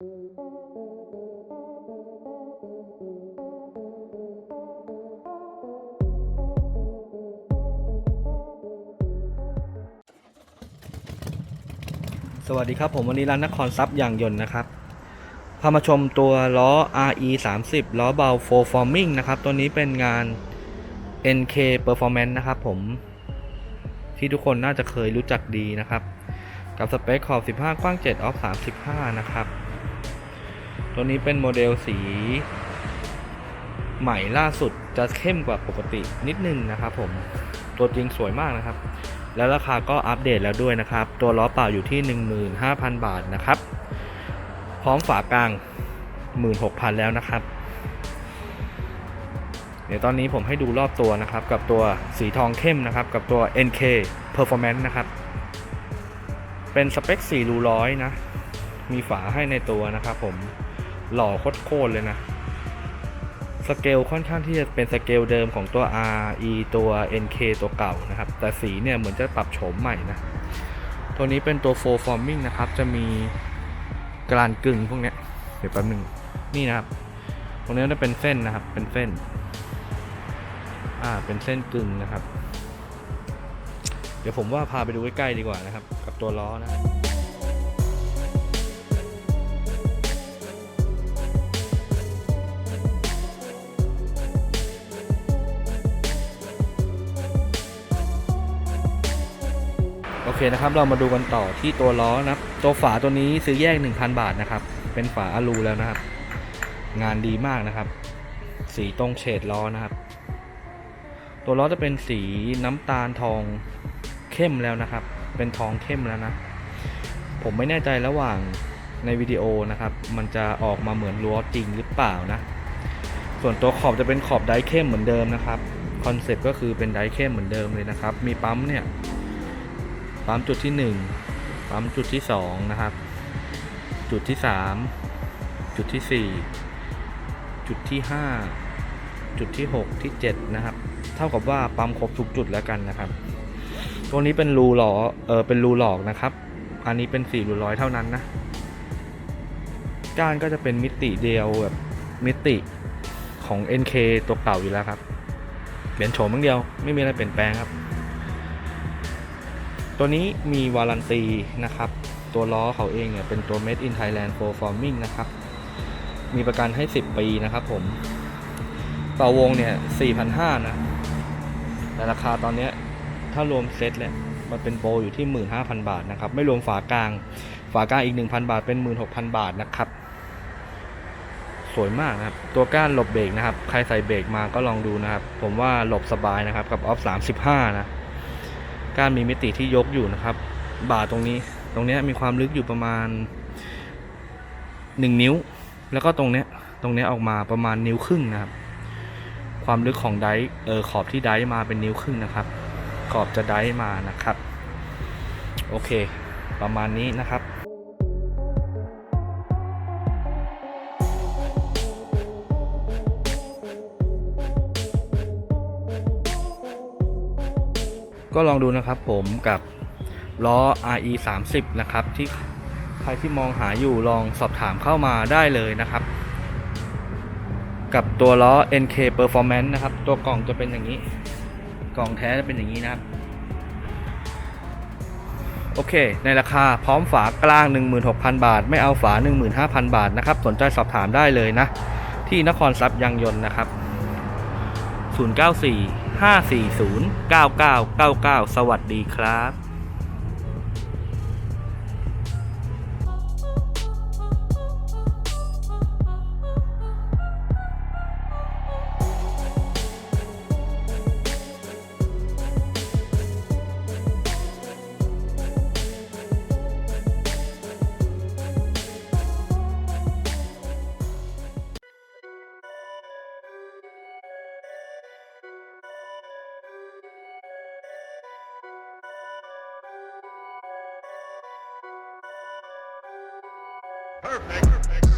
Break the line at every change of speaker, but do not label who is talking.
สวัสดีครับผมวันนี้ร้านนครซับอย่างยนต์นะครับพามาชมตัวล้อ RE 30ล้อเบา f o r forming นะครับ ตัวนี้เป็นงาน NK Performance นะครับผม ที่ทุกคนน่าจะเคยรู้จักดีนะครับ กับสเปคขอบ 15 กว้าง 7 ออฟ 35 นะครับ ตัวนี้เป็นโมเดลสี ใหม่ล่าสุดจะเข้มกว่าปกตินิดนึงนะครับผมตัวจริงสวยมากนะครับ แล้วราคาก็อัปเดตแล้วด้วยนะครับ ตัวล้อเปล่าอยู่ที่ 15,000 บาทนะครับ พร้อมฝากลาง 16,000 แล้วนะครับ เดี๋ยวตอนนี้ผมให้ดูรอบตัวนะครับ กับตัวสีทองเข้มนะครับ กับตัว NK Performance นะครับ เป็นสเปค4รูร้อยนะ มีฝาให้ในตัวนะครับผม หล่อโคตรเลยนะ สเกลค่อนข้างที่จะเป็นสเกลเดิมของตัว RE ตัว NK ตัวเก่านะครับ แต่สีเนี่ยเหมือนจะปรับโฉมใหม่นะ ตัวนี้เป็นตัว Full Forming นะครับ จะมีกลานกึ่งพวกเนี้ย เดี๋ยวแป๊บหนึง นี่นะครับ ตรงนี้จะเป็นเส้นนะครับ เป็นเส้น อ่า เป็นเส้นกึ่งนะครับ เดี๋ยวผมว่าพาไปดูใกล้ๆดีกว่านะครับ กับตัวล้อนะครับ โอเคนะครับ เรามาดูกันต่อที่ตัวล้อนะครับ ตัวฝาตัวนี้ซื้อแยก 1,000 บาทนะครับ เป็นฝาอะลูแล้วนะครับ งานดีมากนะครับ สีตรงเฉดล้อนะครับ ตัวล้อจะเป็นสีน้ำตาลทองเข้มแล้วนะครับ เป็นทองเข้มแล้วนะ ผมไม่แน่ใจระหว่างในวิดีโอนะครับ มันจะออกมาเหมือนล้อจริงหรือเปล่านะ ส่วนตัวขอบจะเป็นขอบไดเข้มเหมือนเดิมนะครับ คอนเซ็ปต์ก็คือเป็นไดเข้มเหมือนเดิมเลยนะครับ มีปั๊มเนี่ย ปั๊มจุดที่ 1 ปั๊มจุดที่ 2 นะครับ จุดที่ 3 จุดที่ 4 จุดที่ 5 จุดที่ 6 ที่ 7 นะครับ เท่ากับว่าปั๊มครบทุกจุดแล้วกันนะครับตัวนี้เป็นรูหล่อเออเป็นรูหลอกนะครับ อันนี้เป็น4รูร้อยเท่านั้นนะ ก้านก็จะเป็นมิติเดียวแบบมิติของ NK ตัวเก่าอยู่แล้วครับเปลี่ยนโฉมอย่างเดียวไม่มีอะไรเปลี่ยนแปลงครับ ตัวนี้มีวารันตีนะครับ ตัวล้อเขาเองเนี่ยเป็นตัว Made in Thailand for Forming นะครับ มีประกันให้ 10 ปีนะครับผม ต่อวงเนี่ย4,500นะ แต่ราคาตอนนี้ถ้ารวมเซ็ตเนี่ยมันเป็นโปรอยู่ที่ 15,000 บาทนะครับ ไม่รวมฝากลาง ฝากลางอีก 1,000 บาทเป็น 16,000 บาทนะครับ สวยมากนะครับ ตัวก้านหลบเบรกนะครับ ใครใส่เบรกมาก็ลองดูนะครับ ผมว่าหลบสบายนะครับ กับออฟ35 นะ ก้านมีมิติที่ยกอยู่นะครับ บ่าตรงนี้ตรงนี้มีความลึกอยู่ประมาณ 1 นิ้ว แล้วก็ตรงเนี้ยตรงนี้ออกมาประมาณนิ้วครึ่งนะครับ ความลึกของไดร์เออขอบที่ไดร์มาเป็นนิ้วครึ่งนะครับ ขอบจะไดร์มานะครับ โอเค ประมาณนี้นะครับ ก็ลองดูนะครับผมกับล้อ RE 30นะครับที่ใครที่มองหาอยู่ลองสอบถามเข้ามาได้เลยนะครับ กับตัวล้อ NK Performance นะครับ ตัวกล่องจะเป็นอย่างนี้ กล่องแท้จะเป็นอย่างนี้นะครับ โอเค ในราคาพร้อมฝากลาง 16,000 บาท ไม่เอาฝา 15,000 บาทนะครับ สนใจสอบถามได้เลยนะ ที่นครทรัพย์ยังยนต์นะครับ 094 540 9999 สวัสดีครับ Perfect.
Perfect.